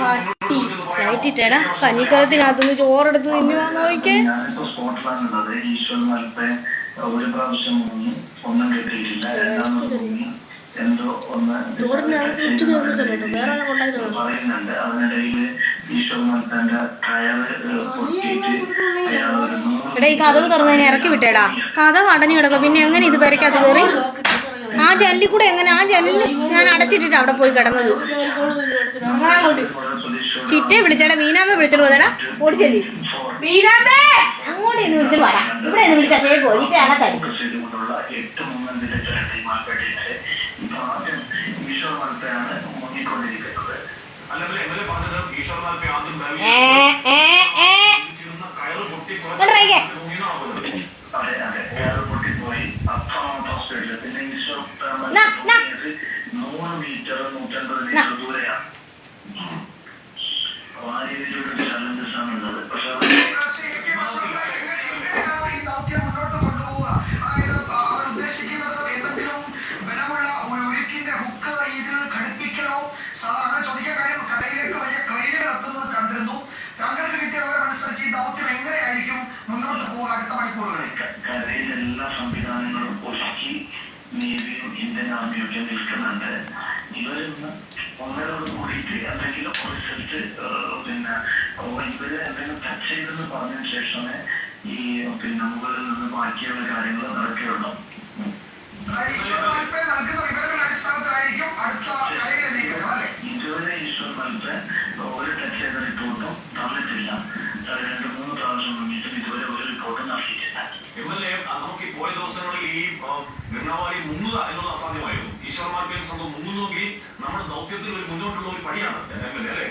പട്ടി. ലൈറ്റിട്ടേടാ കഞ്ഞിക്കലത്തിനകത്തുനിന്ന് ചോറെടുത്ത് തിന്നുവാ നോക്കിക്കേ. ഒരു പ്രാവശ്യം ഒന്നും പറയുന്നുണ്ട് പൊട്ടിയിട്ട് എടാ ഈ കഥ തുറന്നതിനെ ഇറക്കി വിട്ടേടാ. കഥ അടഞ്ഞു കിടക്കുക പിന്നെ എങ്ങനെ ഇത് പേരക്കകത്ത് കയറി? ആ ജല്ലി കൂടെ എങ്ങനെ? ആ ജല്ലിൽ ഞാൻ അടച്ചിട്ടിട്ട് അവിടെ പോയി കിടന്നത്. ചിറ്റെ വിളിച്ചേടാ മീനാമ്മ വിളിച്ചോളൂ പോതെടാ ഓടിച്ചെല്ലി. മീനാമ്മേ! അങ്ങോട്ട് ഇന്ന് വിളിച്ചോളൂ വാടാ. ഇവിടെ ഇന്ന് വിളിച്ചാൽ കേൾക്കോ ഇപ്പൊ മുങ്ങിക്കൊണ്ടിരിക്കുന്നത്. അല്ലെങ്കിൽ എല്ലാ സംവിധാനങ്ങളും ഒരുക്കി നേവിയും ഇന്ത്യൻ ആർമിയൊക്കെ നിൽക്കുന്നുണ്ട്. ഇവരൊന്ന് ഒന്നരോട് കൂടിയിട്ട് എന്തെങ്കിലും റിസൾട്ട് പിന്നെ ഇവർ എന്തെങ്കിലും ടച്ച് ചെയ്തെന്ന് പറഞ്ഞതിന് ശേഷമേ ഈ പിന്നെ മുകളിൽ നിന്ന് ബാക്കിയുള്ള കാര്യങ്ങൾ നടക്കുകയുള്ളൂ. ഇതുവരെ ഈശ്വർ നൽക് ഒരു ടച്ച് ചെയ്ത റിപ്പോർട്ടും തന്നിട്ടില്ല. ദിവസങ്ങളിൽ ഈ ഗംഗാവാലി മുങ്ങുക എന്നത് അസാധ്യമായിരുന്നു. ഈശ്വരന്മാർക്കും സ്വന്തം മുങ്ങുന്നുവെങ്കിൽ നമ്മുടെ ദൗത്യത്തിൽ ഒരു മുന്നോട്ടുള്ള ഒരു പടിയാണ് എം എൽ എ അല്ലേ?